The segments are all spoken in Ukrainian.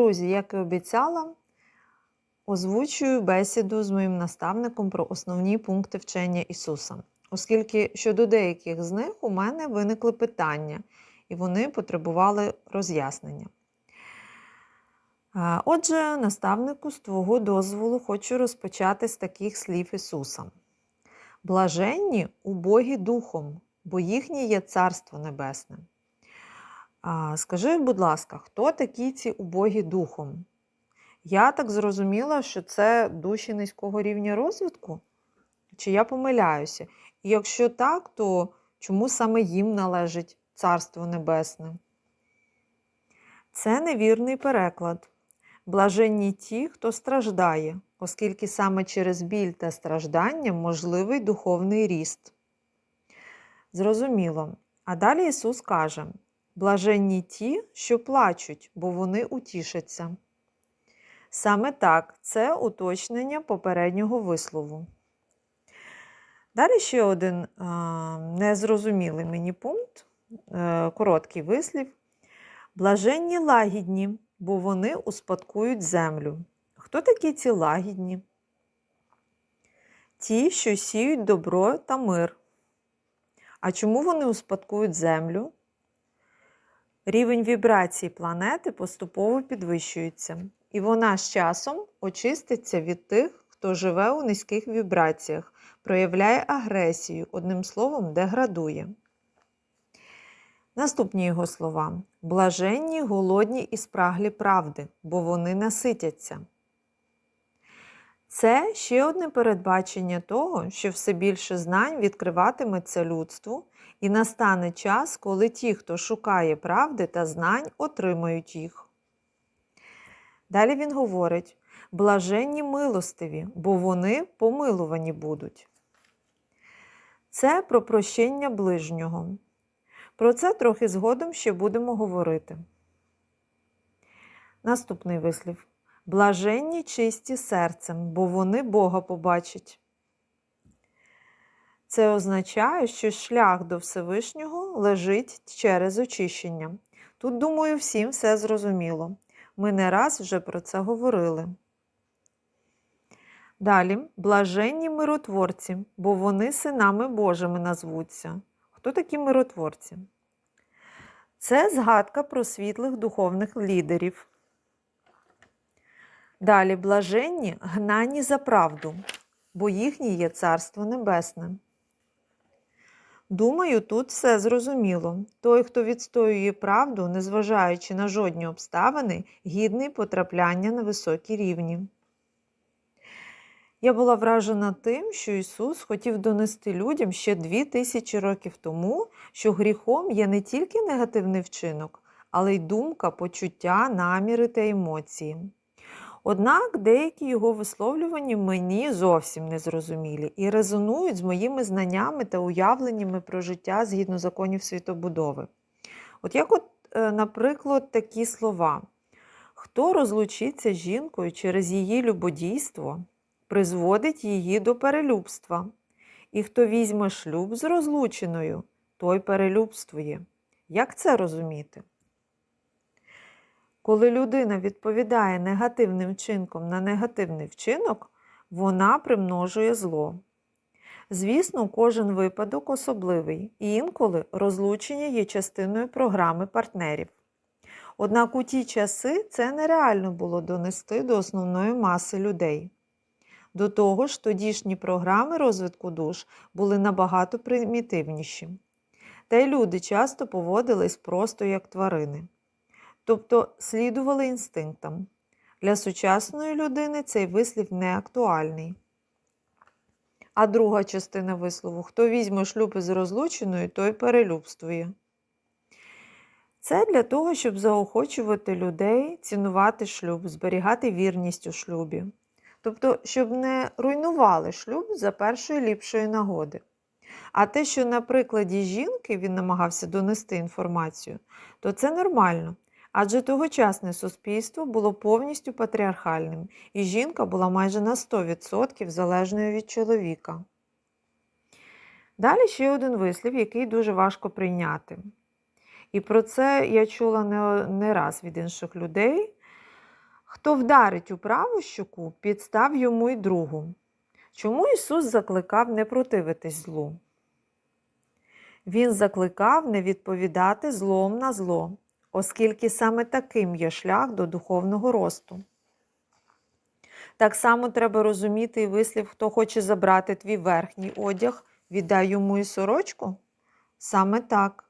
Друзі, як і обіцяла, озвучую бесіду з моїм наставником про основні пункти вчення Ісуса, оскільки щодо деяких з них у мене виникли питання, і вони потребували роз'яснення. Отже, наставнику, з твого дозволу хочу розпочати з таких слів Ісуса. Блаженні убогі духом, бо їхнє є Царство Небесне. Скажи, будь ласка, хто такі ці убогі духом? Я так зрозуміла, що це душі низького рівня розвитку? Чи я помиляюся? І якщо так, то чому саме їм належить Царство Небесне? Це невірний переклад. Блаженні ті, хто страждає, оскільки саме через біль та страждання можливий духовний ріст. Зрозуміло. А далі Ісус каже: Блаженні ті, що плачуть, бо вони утішаться. Саме так, це уточнення попереднього вислову. Далі ще один а, незрозумілий мені пункт, е, короткий вислів. Блаженні лагідні, бо вони успадкують землю. Хто такі ці лагідні? Ті, що сіють добро та мир. А чому вони успадкують землю? Рівень вібрації планети поступово підвищується, і вона з часом очиститься від тих, хто живе у низьких вібраціях, проявляє агресію, одним словом, деградує. Наступні його слова: блаженні, голодні і спраглі правди, бо вони наситяться. Це ще одне передбачення того, що все більше знань відкриватиметься людству, і настане час, коли ті, хто шукає правди та знань, отримають їх. Далі він говорить: блаженні милостиві, бо вони помилувані будуть. Це про прощення ближнього. Про це трохи згодом ще будемо говорити. Наступний вислів. Блаженні чисті серцем, бо вони Бога побачать. Це означає, що шлях до Всевишнього лежить через очищення. Тут, думаю, всім все зрозуміло. Ми не раз вже про це говорили. Далі, блаженні миротворці, бо вони синами Божими назвуться. Хто такі миротворці? Це згадка про світлих духовних лідерів. Далі блаженні гнані за правду, бо їхнє є Царство Небесне. Думаю, тут все зрозуміло. Той, хто відстоює правду, незважаючи на жодні обставини, гідний потрапляння на високі рівні. Я була вражена тим, що Ісус хотів донести людям ще дві тисячі років тому, що гріхом є не тільки негативний вчинок, але й думка, почуття, наміри та емоції. Однак деякі його висловлювання мені зовсім не зрозумілі і резонують з моїми знаннями та уявленнями про життя згідно законів світобудови. От як, от, е, наприклад, такі слова: хто розлучиться з жінкою через її любодійство, призводить її до перелюбства, і хто візьме шлюб з розлученою, той перелюбствує. Як це розуміти? Коли людина відповідає негативним вчинком на негативний вчинок, вона примножує зло. Звісно, кожен випадок особливий, і інколи розлучення є частиною програми партнерів. Однак у ті часи це нереально було донести до основної маси людей. До того ж, тодішні програми розвитку душ були набагато примітивніші. Та й люди часто поводились просто як тварини тобто слідували інстинктам. Для сучасної людини цей вислів не актуальний. А друга частина вислову хто візьме шлюб із розлученою, той перелюбствує. Це для того, щоб заохочувати людей цінувати шлюб, зберігати вірність у шлюбі. Тобто, щоб не руйнували шлюб за першої ліпшої нагоди. А те, що на прикладі жінки він намагався донести інформацію, то це нормально. Адже тогочасне суспільство було повністю патріархальним, і жінка була майже на 100% залежною від чоловіка. Далі ще один вислів, який дуже важко прийняти. І про це я чула не, не раз від інших людей. Хто вдарить у праву щоку, підстав йому й другу. Чому Ісус закликав не противитись злу? Він закликав не відповідати злом на зло, оскільки саме таким є шлях до духовного росту. Так само треба розуміти і вислів, хто хоче забрати твій верхній одяг, віддай йому і сорочку. Саме так.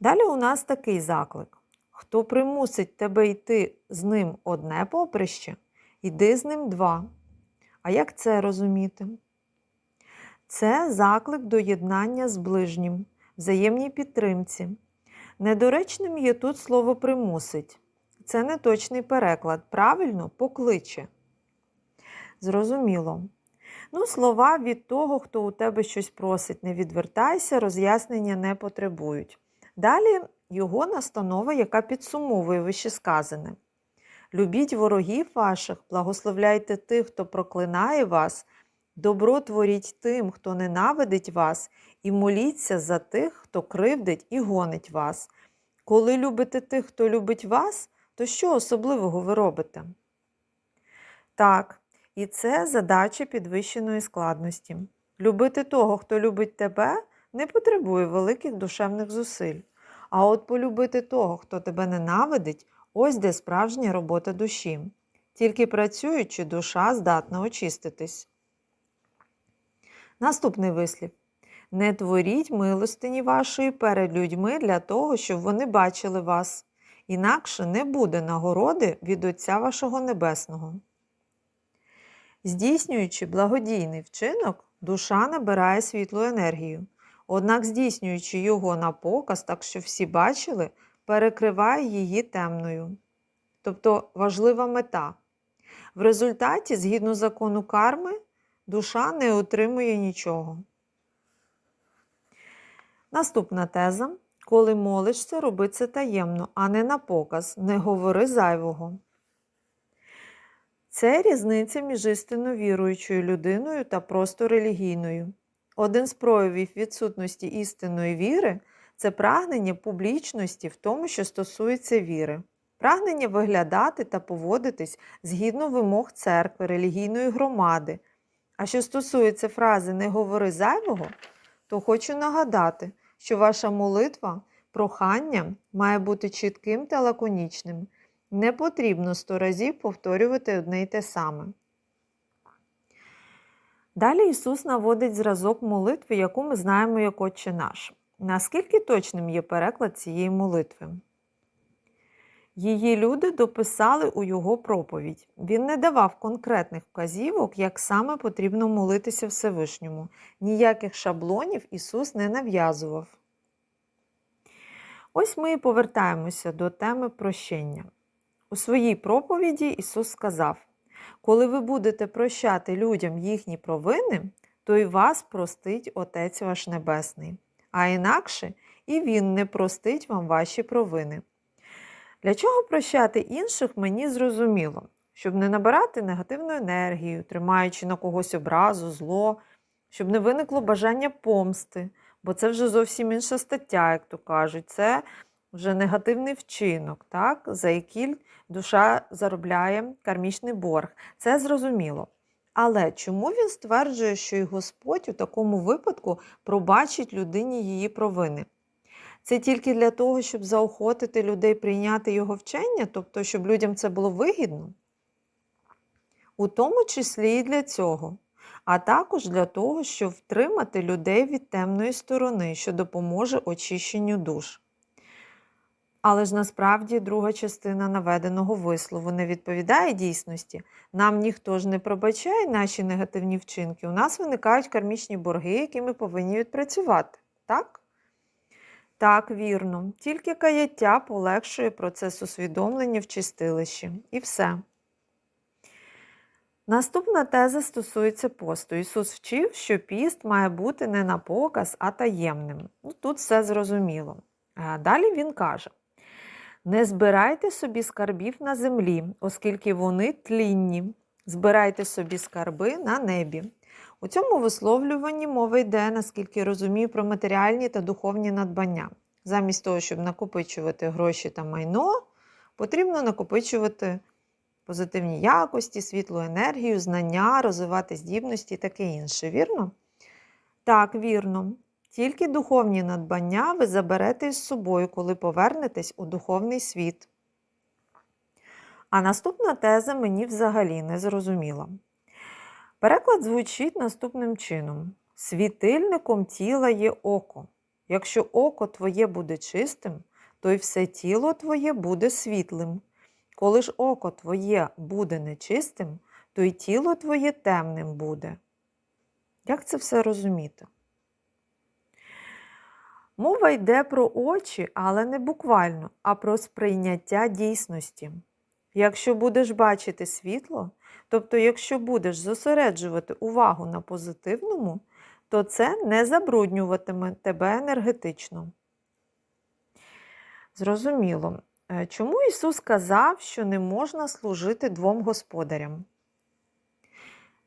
Далі у нас такий заклик. Хто примусить тебе йти з ним одне поприще, йди з ним два. А як це розуміти? Це заклик до єднання з ближнім, взаємній підтримці. Недоречним є тут слово примусить. Це не точний переклад. Правильно покличе. Зрозуміло. Ну, слова від того, хто у тебе щось просить, не відвертайся, роз'яснення не потребують. Далі його настанова, яка підсумовує вищесказане. Любіть ворогів ваших, благословляйте тих, хто проклинає вас, добро творіть тим, хто ненавидить вас, і моліться за тих, хто кривдить і гонить вас. Коли любите тих, хто любить вас, то що особливого ви робите? Так, і це задача підвищеної складності. Любити того, хто любить тебе, не потребує великих душевних зусиль. А от полюбити того, хто тебе ненавидить, ось де справжня робота душі. Тільки працюючи, душа здатна очиститись. Наступний вислів. Не творіть милостині вашої перед людьми для того, щоб вони бачили вас. Інакше не буде нагороди від Отця вашого Небесного. Здійснюючи благодійний вчинок, душа набирає світлу енергію. Однак, здійснюючи його на показ, так що всі бачили, перекриває її темною. Тобто важлива мета. В результаті, згідно закону карми, душа не отримує нічого. Наступна теза. Коли молишся, роби це таємно, а не на показ, не говори зайвого. Це різниця між істинно віруючою людиною та просто релігійною. Один з проявів відсутності істинної віри це прагнення публічності в тому, що стосується віри, прагнення виглядати та поводитись згідно вимог церкви, релігійної громади. А що стосується фрази не говори зайвого, то хочу нагадати, що ваша молитва, прохання має бути чітким та лаконічним. Не потрібно сто разів повторювати одне й те саме. Далі Ісус наводить зразок молитви, яку ми знаємо як Отче наш. Наскільки точним є переклад цієї молитви? Її люди дописали у його проповідь. Він не давав конкретних вказівок, як саме потрібно молитися Всевишньому. Ніяких шаблонів Ісус не нав'язував. Ось ми і повертаємося до теми прощення. У своїй проповіді Ісус сказав: коли ви будете прощати людям їхні провини, то й вас простить Отець ваш Небесний, а інакше і Він не простить вам ваші провини. Для чого прощати інших, мені зрозуміло, щоб не набирати негативну енергію, тримаючи на когось образу, зло, щоб не виникло бажання помсти, бо це вже зовсім інша стаття, як то кажуть, це вже негативний вчинок, так, за який душа заробляє кармічний борг. Це зрозуміло. Але чому він стверджує, що і Господь у такому випадку пробачить людині її провини? Це тільки для того, щоб заохотити людей прийняти його вчення, тобто, щоб людям це було вигідно? У тому числі і для цього, а також для того, щоб втримати людей від темної сторони, що допоможе очищенню душ. Але ж насправді друга частина наведеного вислову не відповідає дійсності. Нам ніхто ж не пробачає наші негативні вчинки. У нас виникають кармічні борги, які ми повинні відпрацювати. Так? Так, вірно. Тільки каяття полегшує процес усвідомлення в чистилищі. І все. Наступна теза стосується посту. Ісус вчив, що піст має бути не на показ, а таємним. Ну, Тут все зрозуміло. Далі він каже: не збирайте собі скарбів на землі, оскільки вони тлінні. Збирайте собі скарби на небі. У цьому висловлюванні мова йде, наскільки розумію, про матеріальні та духовні надбання. Замість того, щоб накопичувати гроші та майно, потрібно накопичувати позитивні якості, світлу енергію, знання, розвивати здібності і таке інше. Вірно? Так, вірно. Тільки духовні надбання ви заберете із собою, коли повернетесь у духовний світ. А наступна теза мені взагалі не зрозуміла. Переклад звучить наступним чином: світильником тіла є око. Якщо око твоє буде чистим, то й все тіло твоє буде світлим. Коли ж око твоє буде нечистим, то й тіло твоє темним буде. Як це все розуміти? Мова йде про очі, але не буквально, а про сприйняття дійсності. Якщо будеш бачити світло, тобто, якщо будеш зосереджувати увагу на позитивному, то це не забруднюватиме тебе енергетично. Зрозуміло. Е, Чому Ісус сказав, що не можна служити двом господарям?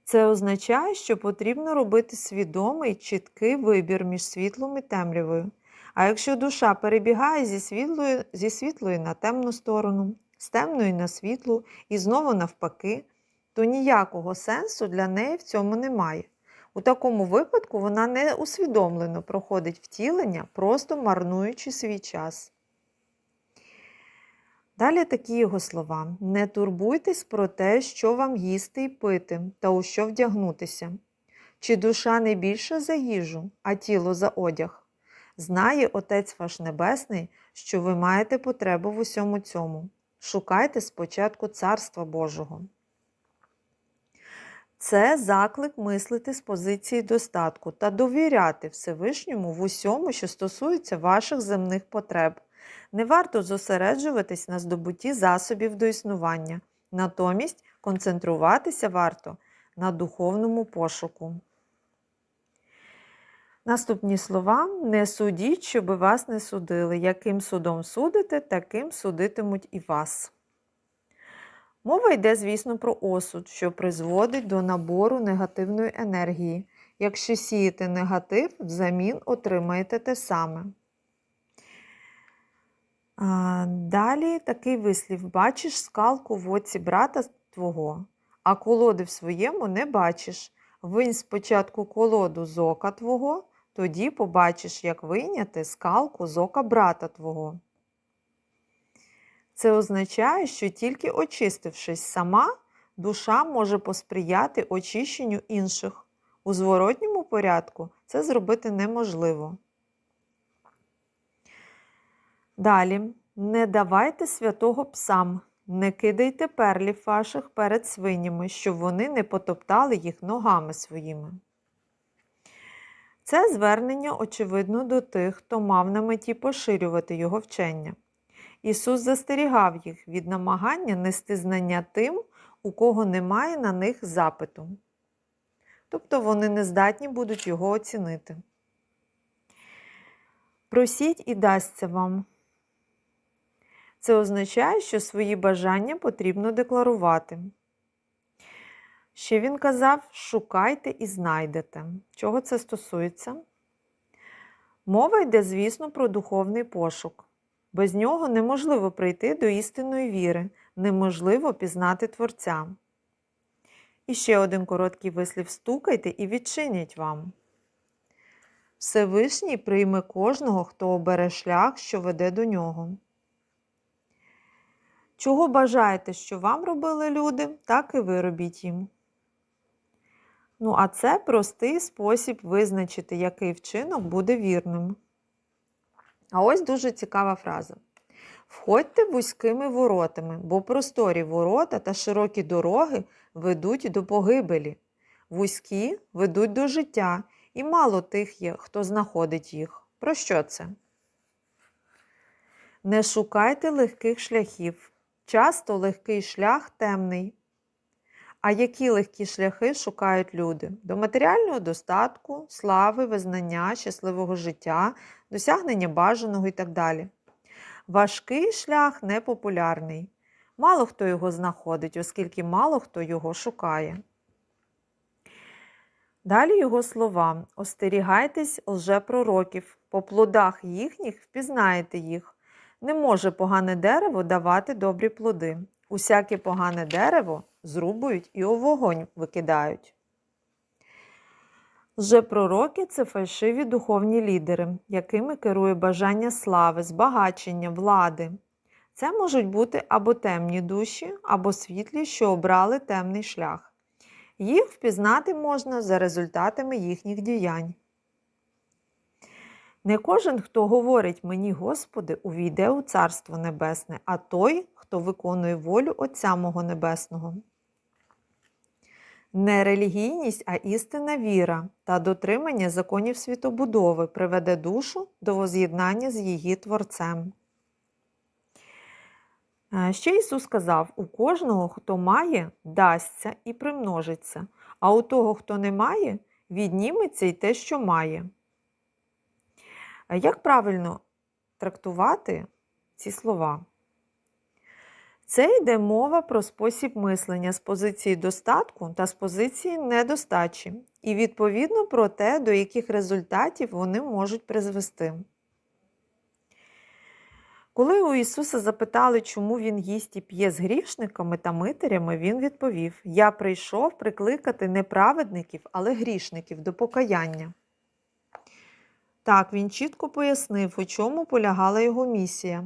Це означає, що потрібно робити свідомий чіткий вибір між світлом і темрявою. А якщо душа перебігає зі світлої, зі світлої на темну сторону, з темної на світлу і знову навпаки, то ніякого сенсу для неї в цьому немає. У такому випадку вона не усвідомлено проходить втілення, просто марнуючи свій час. Далі такі його слова: Не турбуйтесь про те, що вам їсти і пити, та у що вдягнутися. Чи душа не більша за їжу, а тіло за одяг? Знає Отець ваш Небесний, що ви маєте потребу в усьому цьому. Шукайте спочатку Царства Божого. Це заклик мислити з позиції достатку та довіряти Всевишньому в усьому, що стосується ваших земних потреб. Не варто зосереджуватись на здобутті засобів до існування, натомість концентруватися варто на духовному пошуку. Наступні слова не судіть, щоби вас не судили. Яким судом судите, таким судитимуть і вас. Мова йде, звісно, про осуд, що призводить до набору негативної енергії. Якщо сієте негатив, взамін отримаєте те саме. Далі такий вислів: бачиш скалку в оці брата твого, а колоди в своєму не бачиш. Винь спочатку колоду з ока твого, тоді побачиш, як вийняти скалку з ока брата твого. Це означає, що тільки очистившись сама, душа може посприяти очищенню інших. У зворотньому порядку це зробити неможливо. Далі, не давайте святого псам, не кидайте перлів ваших перед свинями, щоб вони не потоптали їх ногами своїми. Це звернення, очевидно, до тих, хто мав на меті поширювати його вчення. Ісус застерігав їх від намагання нести знання тим, у кого немає на них запиту. Тобто вони не здатні будуть його оцінити. Просіть і дасться вам. Це означає, що свої бажання потрібно декларувати. Ще він казав: шукайте і знайдете. Чого це стосується? Мова йде, звісно, про духовний пошук. Без нього неможливо прийти до істинної віри, неможливо пізнати Творця. І ще один короткий вислів стукайте і відчинять вам. Всевишній прийме кожного, хто обере шлях, що веде до нього. Чого бажаєте, що вам робили люди, так і ви робіть їм. Ну, а це простий спосіб визначити, який вчинок буде вірним. А ось дуже цікава фраза. Входьте вузькими воротами, бо просторі ворота та широкі дороги ведуть до погибелі. Вузькі ведуть до життя, і мало тих є, хто знаходить їх. Про що це? Не шукайте легких шляхів. Часто легкий шлях темний. А які легкі шляхи шукають люди? До матеріального достатку, слави, визнання, щасливого життя, досягнення бажаного і так далі. Важкий шлях непопулярний. Мало хто його знаходить, оскільки мало хто його шукає. Далі його слова: Остерігайтесь лжепророків, по плодах їхніх впізнаєте їх. Не може погане дерево давати добрі плоди, Усяке погане дерево зрубують і у вогонь викидають. Лжепророки – це фальшиві духовні лідери, якими керує бажання слави, збагачення, влади. Це можуть бути або темні душі, або світлі, що обрали темний шлях. Їх впізнати можна за результатами їхніх діянь. Не кожен, хто говорить мені, Господи, увійде у Царство Небесне, а той, хто виконує волю Отця мого Небесного. Не релігійність, а істинна віра та дотримання законів світобудови приведе душу до воз'єднання з її Творцем. Е, Ще Ісус сказав: у кожного, хто має, дасться і примножиться, а у того, хто не має, відніметься й те, що має. Як правильно трактувати ці слова? Це йде мова про спосіб мислення з позиції достатку та з позиції недостачі, і відповідно про те, до яких результатів вони можуть призвести. Коли у Ісуса запитали, чому Він їсть і п'є з грішниками та митарями, Він відповів: Я прийшов прикликати не праведників, але грішників до покаяння. Так, він чітко пояснив, у чому полягала його місія.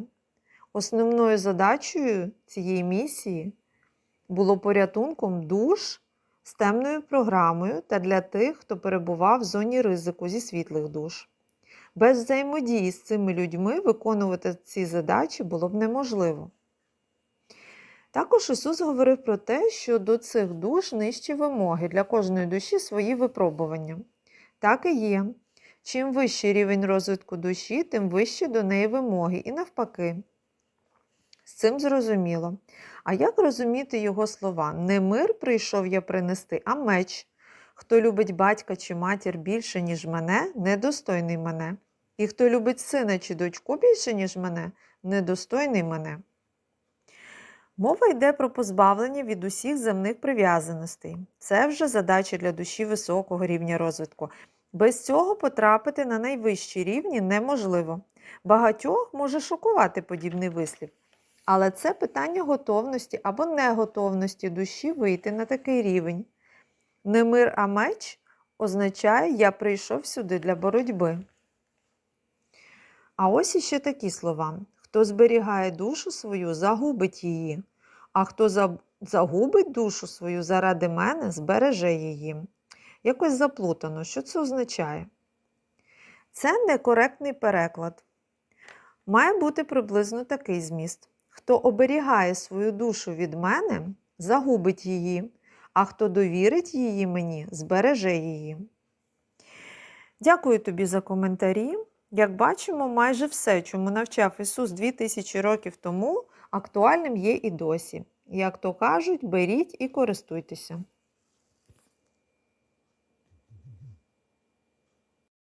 Основною задачею цієї місії було порятунком душ з темною програмою та для тих, хто перебував в зоні ризику зі світлих душ. Без взаємодії з цими людьми виконувати ці задачі було б неможливо. Також Ісус говорив про те, що до цих душ нижчі вимоги для кожної душі свої випробування. Так і є. Чим вищий рівень розвитку душі, тим вищі до неї вимоги, і навпаки. З цим зрозуміло. А як розуміти його слова? Не мир прийшов я принести, а меч. Хто любить батька чи матір більше, ніж мене, недостойний мене. І хто любить сина чи дочку більше, ніж мене, недостойний мене. Мова йде про позбавлення від усіх земних прив'язаностей. Це вже задача для душі високого рівня розвитку. Без цього потрапити на найвищі рівні неможливо. Багатьох може шокувати подібний вислів. Але це питання готовності або неготовності душі вийти на такий рівень. Не мир, а меч означає, я прийшов сюди для боротьби. А ось іще такі слова: хто зберігає душу свою, загубить її, а хто загубить душу свою заради мене, збереже її. Якось заплутано, що це означає? Це некоректний переклад. Має бути приблизно такий зміст. Хто оберігає свою душу від мене, загубить її, а хто довірить її мені, збереже її. Дякую тобі за коментарі. Як бачимо, майже все, чому навчав Ісус 2000 років тому, актуальним є і досі. Як то кажуть, беріть і користуйтеся.